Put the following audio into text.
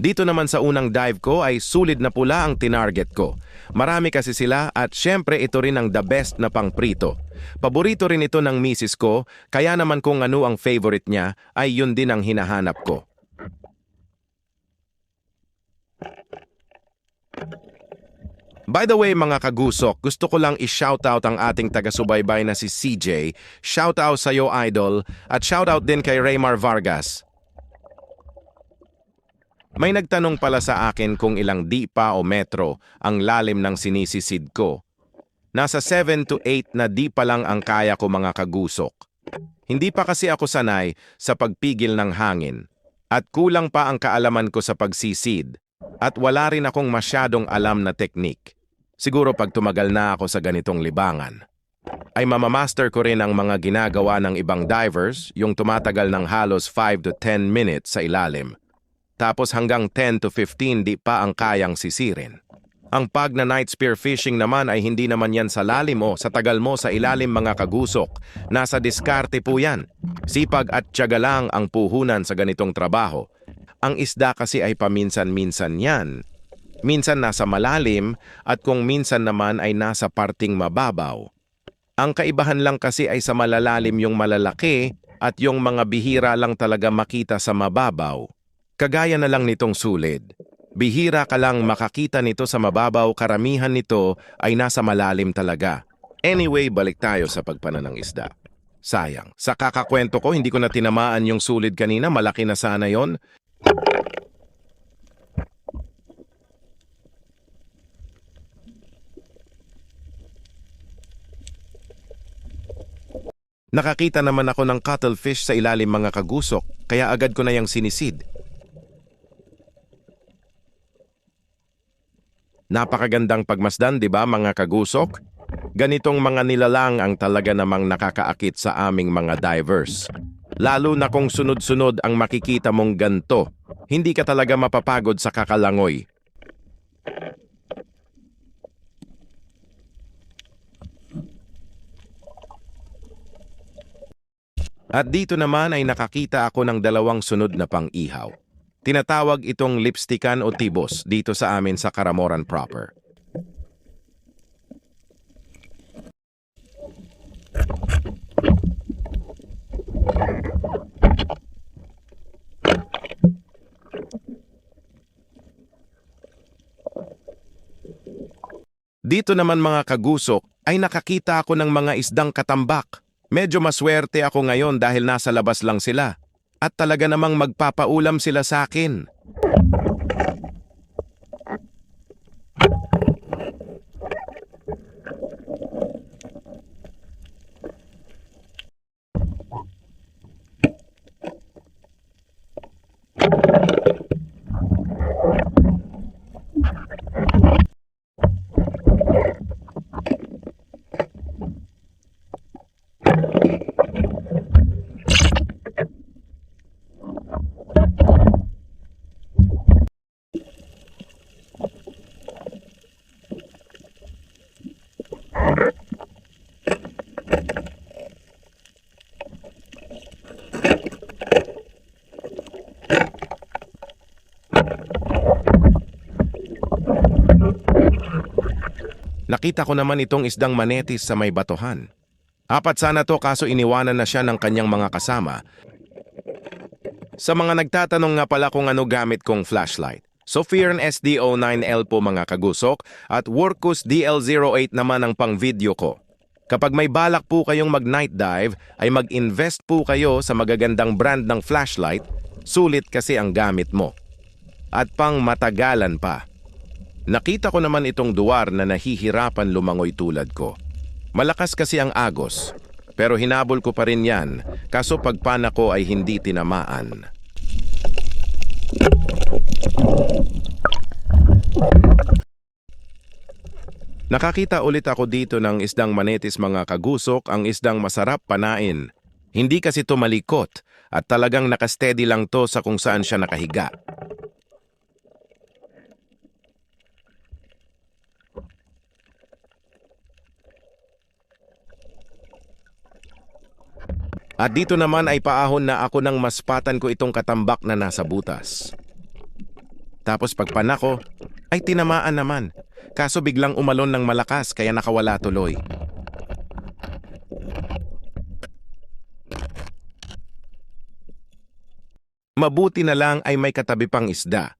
Dito naman sa unang dive ko ay sulit na pula ang tinarget ko. Marami kasi sila at syempre ito rin ang the best na pangprito. Paborito rin ito ng misis ko, kaya naman kung ano ang favorite niya ay yun din ang hinahanap ko. By the way mga kagusok, gusto ko lang i-shoutout ang ating taga-subaybay na si CJ. Shoutout sa iyo idol at shoutout din kay Raymar Vargas. May nagtanong pala sa akin kung ilang dipa o metro ang lalim ng sinisisid ko. Nasa 7 to 8 na di pa lang ang kaya ko mga kagusok. Hindi pa kasi ako sanay sa pagpigil ng hangin. At kulang pa ang kaalaman ko sa pagsisid. At wala rin akong masyadong alam na teknik. Siguro pag tumagal na ako sa ganitong libangan. Ay mamamaster ko rin ang mga ginagawa ng ibang divers, yung tumatagal ng halos 5 to 10 minutes sa ilalim. Tapos hanggang 10 to 15 di pa ang kayang sisirin. Ang pag na night spear fishing naman ay hindi naman yan sa lalim o sa tagal mo sa ilalim mga kagusok. Nasa diskarte po yan. Sipag at tiyaga lang ang puhunan sa ganitong trabaho. Ang isda kasi ay paminsan-minsan yan. Minsan nasa malalim at kung minsan naman ay nasa parting mababaw. Ang kaibahan lang kasi ay sa malalalim yung malalaki at yung mga bihira lang talaga makita sa mababaw. Kagaya na lang nitong sulid. Bihira ka lang makakita nito sa mababaw, karamihan nito ay nasa malalim talaga. Anyway, balik tayo sa pagpananang isda. Sayang, sa kakakwento ko hindi ko na tinamaan yung sulid kanina, malaki na sana yon. Nakakita naman ako ng cuttlefish sa ilalim mga kagusok, kaya agad ko na yung sinisid. Napakagandang pagmasdan, di ba mga kagusok? Ganitong mga nilalang ang talaga namang nakakaakit sa aming mga divers. Lalo na kung sunod-sunod ang makikita mong ganto, hindi ka talaga mapapagod sa kakalangoy. At dito naman ay nakakita ako ng dalawang sunod na pang-ihaw. Tinatawag itong lipstickan o tibos dito sa amin sa Karamoran proper. Dito naman mga kagusok ay nakakita ako ng mga isdang katambak. Medyo maswerte ako ngayon dahil nasa labas lang sila. At talaga namang magpapaulam sila sa akin. Nakita ko naman itong isdang manetis sa may batohan. Apat sana to kaso iniwanan na siya ng kanyang mga kasama. Sa mga nagtatanong nga pala kung ano gamit kong flashlight. Sophiern SDO9L po mga kagusok at Workus DL08 naman ang pang video ko. Kapag may balak po kayong mag-night dive, ay mag-invest po kayo sa magagandang brand ng flashlight, sulit kasi ang gamit mo. At pang matagalan pa. Nakita ko naman itong duwar na nahihirapan lumangoy tulad ko. Malakas kasi ang agos, pero hinabol ko pa rin yan, kaso pagpana ko ay hindi tinamaan. Nakakita ulit ako dito ng isdang manetis mga kagusok, ang isdang masarap panain. Hindi kasi to malikot at talagang nakastedy lang to sa kung saan siya nakahiga. At dito naman ay paahon na ako ng maspatan ko itong katambak na nasa butas. Tapos pagpanako, ay tinamaan naman. Kaso biglang umalon ng malakas kaya nakawala tuloy. Mabuti na lang ay may katabi pang isda.